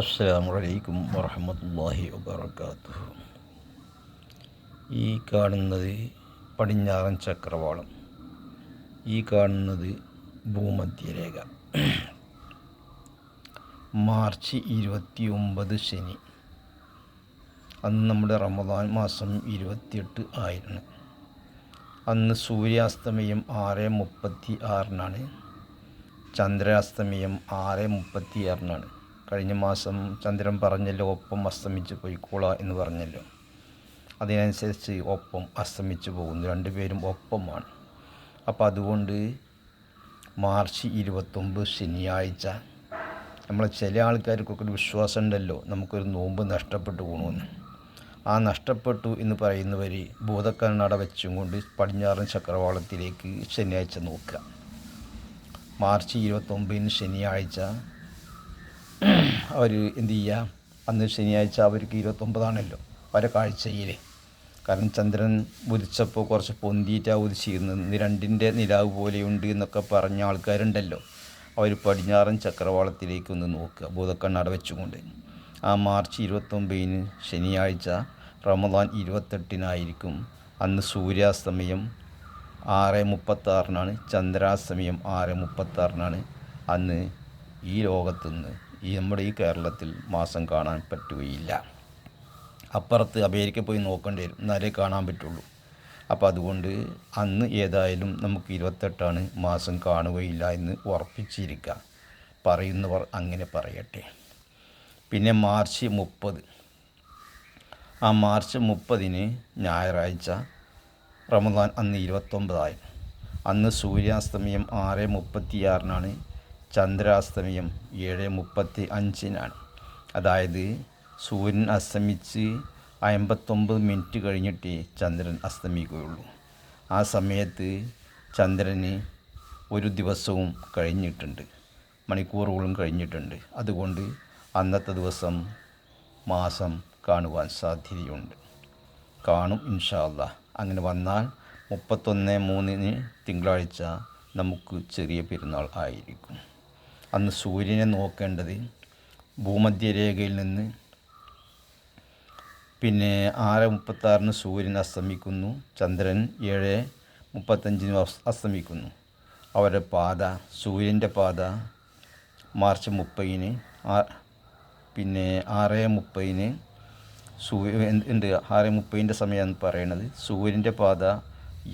അസ്സാമലൈക്കും വറഹമത്തല്ലാഹി വബർക്കാത്തു ഈ കാണുന്നത് പടിഞ്ഞാറൻ ചക്രവാളം. ഈ കാണുന്നത് ഭൂമധ്യരേഖ. മാർച്ച് ഇരുപത്തി ഒമ്പത് ശനി. അന്ന് നമ്മുടെ റമദാൻ മാസം ഇരുപത്തിയെട്ട് ആയിരുന്നു. അന്ന് സൂര്യാസ്തമയം ആറ് മുപ്പത്തി ആറിനാണ് ചന്ദ്രാസ്തമയം ആറ് മുപ്പത്തി ആറിനാണ് കഴിഞ്ഞ മാസം ചന്ദ്രൻ പറഞ്ഞല്ലോ ഒപ്പം അസ്തമിച്ച് പോയിക്കോള എന്ന് പറഞ്ഞല്ലോ. അതിനനുസരിച്ച് ഒപ്പം അസ്തമിച്ച് പോകുന്നു. രണ്ടുപേരും ഒപ്പമാണ്. അപ്പോൾ അതുകൊണ്ട് മാർച്ച് ഇരുപത്തൊമ്പത് ശനിയാഴ്ച നമ്മൾ ചില ആൾക്കാർക്കൊക്കെ ഒരു വിശ്വാസം ഉണ്ടല്ലോ നമുക്കൊരു നോമ്പ് നഷ്ടപ്പെട്ടു പോകണമെന്ന് ആ നഷ്ടപ്പെട്ടു എന്ന് പറയുന്നവർ ഭൂതക്കണ്ണട വെച്ചും കൊണ്ട് പടിഞ്ഞാറൻ ചക്രവാളത്തിലേക്ക് ശനിയാഴ്ച നോക്കുക. മാർച്ച് ഇരുപത്തൊമ്പതിന് ശനിയാഴ്ച അവർ എന്ത് ചെയ്യുക അന്ന് ശനിയാഴ്ച അവർക്ക് ഇരുപത്തൊമ്പതാണല്ലോ അവരെ കാഴ്ചയിൽ കാരണം ചന്ദ്രൻ ഉദിച്ചപ്പോൾ കുറച്ച് പൊന്തിയിട്ടാ ഉദിച്ചിരുന്നത്. ഇന്ന് രണ്ടിന്റെ നിലാവ് പോലെയുണ്ട് എന്നൊക്കെ പറഞ്ഞ ആൾക്കാരുണ്ടല്ലോ. അവർ പടിഞ്ഞാറൻ ചക്രവാളത്തിലേക്ക് ഒന്ന് നോക്കുക. ഭൂതക്കണ്ണട വെച്ചുകൊണ്ട്. ആ മാർച്ച് ഇരുപത്തൊമ്പതിന് ശനിയാഴ്ച റമദാൻ ഇരുപത്തെട്ടിനായിരിക്കും അന്ന് സൂര്യാസ്തമയം ആറ് മുപ്പത്താറിനാണ്. ചന്ദ്രാസ്തമയം ആറ് മുപ്പത്താറിനാണ്. അന്ന് ഈ ലോകത്തുനിന്ന് ഈ നമ്മുടെ ഈ കേരളത്തിൽ മാസം കാണാൻ പറ്റുകയില്ല. അപ്പുറത്ത് അമേരിക്ക പോയി നോക്കേണ്ടി വരും. എന്നാലേ കാണാൻ പറ്റുള്ളൂ. അപ്പോൾ അതുകൊണ്ട് അന്ന് ഏതായാലും നമുക്ക് ഇരുപത്തെട്ടാണ് മാസം കാണുകയില്ല എന്ന് ഉറപ്പിച്ചിരിക്കുക പറയുന്നവർ അങ്ങനെ പറയട്ടെ. പിന്നെ മാർച്ച് മുപ്പത്. ആ മാർച്ച് മുപ്പതിന് ഞായറാഴ്ച റമദാൻ അന്ന് ഇരുപത്തൊമ്പതായി. അന്ന് സൂര്യാസ്തമയം ആറ് മുപ്പത്തിയാറിനാണ് ചന്ദ്രാസ്തമയം ഏഴ് മുപ്പത്തി അഞ്ചിനാണ്. അതായത് സൂര്യൻ അസ്തമിച്ച് അമ്പത്തൊമ്പത് മിനിറ്റ് കഴിഞ്ഞിട്ട് ചന്ദ്രൻ അസ്തമിക്കുകയുള്ളൂ. ആ സമയത്ത് ചന്ദ്രന് ഒരു ദിവസവും കഴിഞ്ഞിട്ടുണ്ട്. മണിക്കൂറുകളും കഴിഞ്ഞിട്ടുണ്ട്. അതുകൊണ്ട് അന്നത്തെ ദിവസം മാസം കാണുവാൻ സാധ്യതയുണ്ട്. കാണും ഇൻഷാല്ല അങ്ങനെ വന്നാൽ മുപ്പത്തൊന്ന് മൂന്നിന് തിങ്കളാഴ്ച നമുക്ക് ചെറിയ പെരുന്നാൾ ആയിരിക്കും. അന്ന് സൂര്യനെ നോക്കേണ്ടത് ഭൂമധ്യരേഖയിൽ നിന്ന്. പിന്നെ ആറ് മുപ്പത്താറിന് സൂര്യൻ അസ്തമിക്കുന്നു. ചന്ദ്രൻ ഏഴ് മുപ്പത്തഞ്ചിന് അസ്തമിക്കുന്നു. അവരുടെ പാത സൂര്യന്റെ പാത മാർച്ച് മുപ്പതിന് പിന്നെ ആറ് മുപ്പതിന് സൂര്യ ഉണ്ട് ആറ് മുപ്പതിന്റെ സമയമാണ് പറയണത്. സൂര്യന്റെ പാത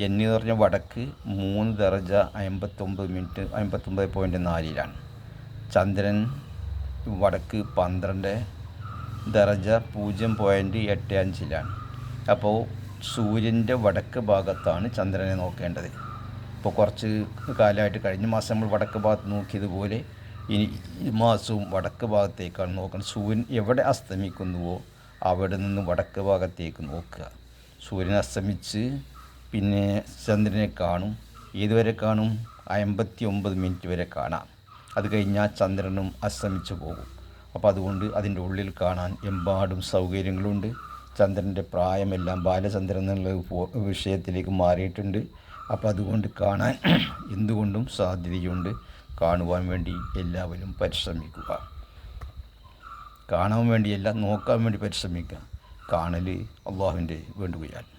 എന്ന് പറഞ്ഞ വടക്ക് മൂന്ന് ദർജ അമ്പത്തൊമ്പത് മിനിറ്റ് അമ്പത്തൊമ്പത് പോയിന്റ് നാലിലാണ്. ചന്ദ്രൻ വടക്ക് പന്ത്രണ്ട് ദർജ പൂജ്യം പോയിന്റ് എട്ട് അഞ്ചിലാണ്. അപ്പോൾ സൂര്യന്റെ വടക്ക് ഭാഗത്താണ് ചന്ദ്രനെ നോക്കേണ്ടത്. ഇപ്പോൾ കുറച്ച് കാലമായിട്ട് കഴിഞ്ഞ മാസം നമ്മൾ വടക്ക് ഭാഗത്ത് നോക്കിയതുപോലെ ഇനി ഈ മാസവും വടക്ക് ഭാഗത്തേക്കാണ് നോക്കുന്നത് സൂര്യൻ എവിടെ അസ്തമിക്കുന്നുവോ അവിടെ നിന്ന് വടക്ക് ഭാഗത്തേക്ക് നോക്കുക. സൂര്യൻ അസ്തമിച്ച് പിന്നെ ചന്ദ്രനെ കാണും. ഏതുവരെ കാണും? അമ്പത്തി ഒമ്പത് മിനിറ്റ് വരെ കാണാം. അത് കഴിഞ്ഞാൽ ചന്ദ്രനും അസ്തമിച്ചു പോകും. അപ്പോൾ അതുകൊണ്ട് അതിന്റെ ഉള്ളിൽ കാണാൻ എമ്പാടും സൗകര്യങ്ങളുണ്ട്. ചന്ദ്രന്റെ പ്രായമെല്ലാം ബാലചന്ദ്രൻ എന്നുള്ള വിഷയത്തിലേക്ക് മാറിയിട്ടുണ്ട്. അപ്പോൾ അതുകൊണ്ട് കാണാൻ എന്തുകൊണ്ടും സാധ്യതയുണ്ട്. കാണുവാൻ വേണ്ടി എല്ലാവരും പരിശ്രമിക്കുക. കാണാൻ വേണ്ടിയല്ല നോക്കാൻ വേണ്ടി പരിശ്രമിക്കുക. കാണൽ അള്ളാഹുവിന്റെ വേണ്ടുകയാണ്.